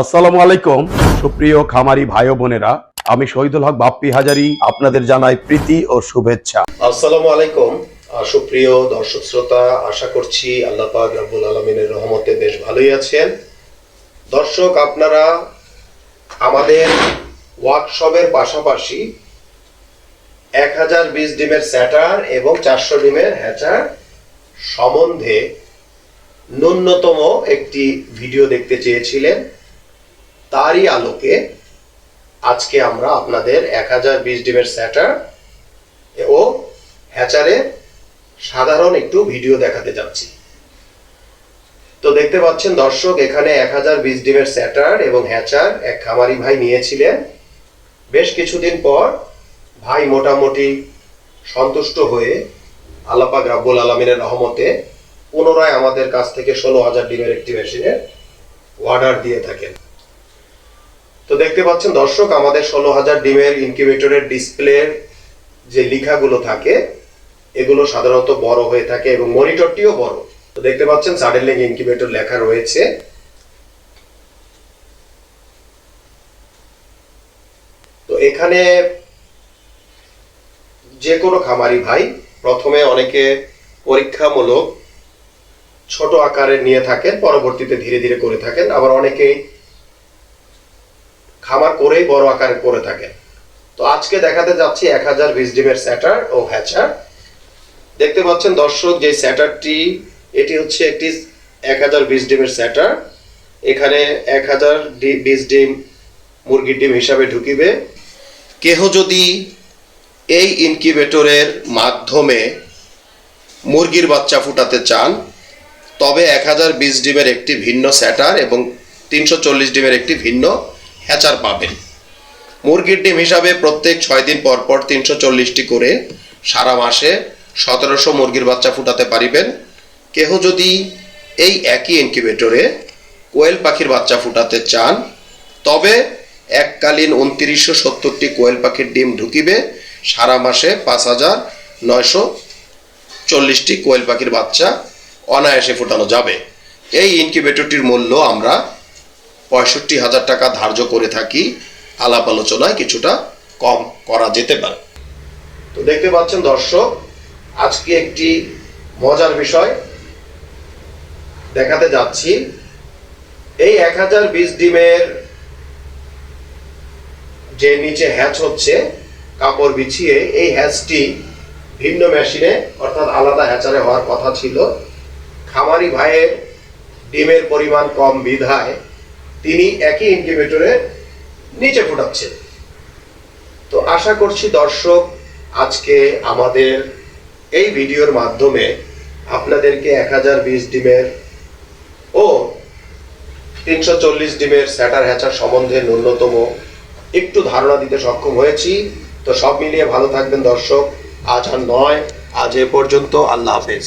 আসসালামু আলাইকুম। সুপ্রিয় খামারি ভাই বোনেরা, আমি শহীদুল হক বাপ্পি হাজারি, আপনাদের জানাই প্রীতি ও শুভেচ্ছা। আসসালামু আলাইকুম। সুপ্রিয় দর্শক শ্রোতা, আশা করছি আল্লাহ পাক রব্বুল আলমিনের রহমতে বেশ ভালোই আছেন। দর্শক, আপনারা আমাদের ওয়ার্কশপের পাশাপাশি এক হাজার বিশ ডিমের স্যাটার এবং চারশো ডিমের হ্যাচার সম্বন্ধে ন্যূনতম একটি ভিডিও দেখতে চেয়েছিলেন। তারই আলোকে আজকে আমরা আপনাদের এক হাজার বিশ ডিমের স্যাটার ও হ্যাচারে সাধারণ একটু ভিডিও দেখাতে যাচ্ছি। তো দেখতে পাচ্ছেন দর্শক, এখানে এক হাজার বিশ ডিমের স্যাটার এবং হ্যাচার এক খামারি ভাই নিয়েছিলেন। বেশ কিছুদিন পর ভাই মোটামুটি সন্তুষ্ট হয়ে আল্লাপাক রাব্বুল আলমিনের রহমতে পুনরায় আমাদের কাছ থেকে ষোলো হাজার ডিমের একটি মেশিনের অর্ডার দিয়ে থাকেন। তো দেখতে পাচ্ছেন দর্শক, আমাদের ষোলো হাজার ডিমের ইনকিউবেটরের ডিসপ্লের যে লেখাগুলো থাকে, এগুলো সাধারণত বড় হয়ে থাকে এবং মনিটরটিও বড়। তো দেখতে পাচ্ছেন সাডেনলিং ইনকিউবেটর লেখা রয়েছে। তো এখানে যে কোনো খামারি ভাই, প্রথমে অনেকে পরীক্ষামূলক ছোট আকারে নিয়ে থাকেন, পরবর্তীতে ধীরে ধীরে করে থাকেন। আবার অনেকেই খামার করেই বড় আকারে করে থাকেন তো আজকে দেখাতে যাচ্ছি এক হাজার বিশ ডিমের স্যাটার ও হ্যাচার। দেখতে পাচ্ছেন দর্শক, যে স্যাটারটি, এটি হচ্ছে একটি এক হাজার বিশ ডিমের স্যাটার। এখানে এক হাজার বিশ ডিম মুরগির ডিম হিসাবে ঢুকিবে। কেহ যদি এই ইনকিউবেটরের মাধ্যমে মুরগির বাচ্চা ফুটাতে চান, তবে এক হাজার বিশ ডিমের একটি ভিন্ন স্যাটার এবং তিনশো চল্লিশ ডিমের একটি ভিন্ন হ্যাচার পাবেন। মুরগির ডিম হিসাবে প্রত্যেক ছয় দিন পর পর তিনশো চল্লিশটি করে সারা মাসে সতেরোশো মুরগির বাচ্চা ফুটাতে পারিবেন। কেহ যদি এই একই ইনকিউবেটরে কোয়েল পাখির বাচ্চা ফুটাতে চান, তবে এককালীন উনত্রিশশো সত্তরটি কোয়েল পাখির ডিম ঢুকিবে। সারা মাসে পাঁচ হাজার নয়শো চল্লিশটি কোয়েল পাখির বাচ্চা অনায়াসে ফোটানো যাবে। এই ইনকিউবেটরটির মূল্য আমরা পঁয়ষট্টি হাজার টাকা ধার্য করে থাকি, আলাপ আলোচনায় কিছুটা কম করা যেতে পারে। তো দেখতে পাচ্ছেন দর্শক, আজকে একটি মজার বিষয় দেখাতে যাচ্ছি। এই এক হাজার বিশ ডিমের যে নিচে হ্যাচ হচ্ছে, কাপড় বিছিয়ে, এই হ্যাচটি ভিন্ন মেশিনে, অর্থাৎ আলাদা হ্যাচারে হওয়ার কথা ছিল। খামারি ভাইয়ের ডিমের পরিমাণ কম বিধায় তিনি একই ইনকিউবেটরে নিচে ফুটাচ্ছেন তো আশা করছি দর্শক, আজকে আমাদের এই ভিডিওর মাধ্যমে আপনাদেরকে এক হাজার বিশ ডিমের ও তিনশো চল্লিশ ডিমের স্যাটার হ্যাচার সম্বন্ধে ন্যূনতম একটু ধারণা দিতে সক্ষম হয়েছি। তো সব মিলিয়ে ভালো থাকবেন দর্শক। আজ আর নয়, আজ এ পর্যন্ত আল্লাহ হাফেজ।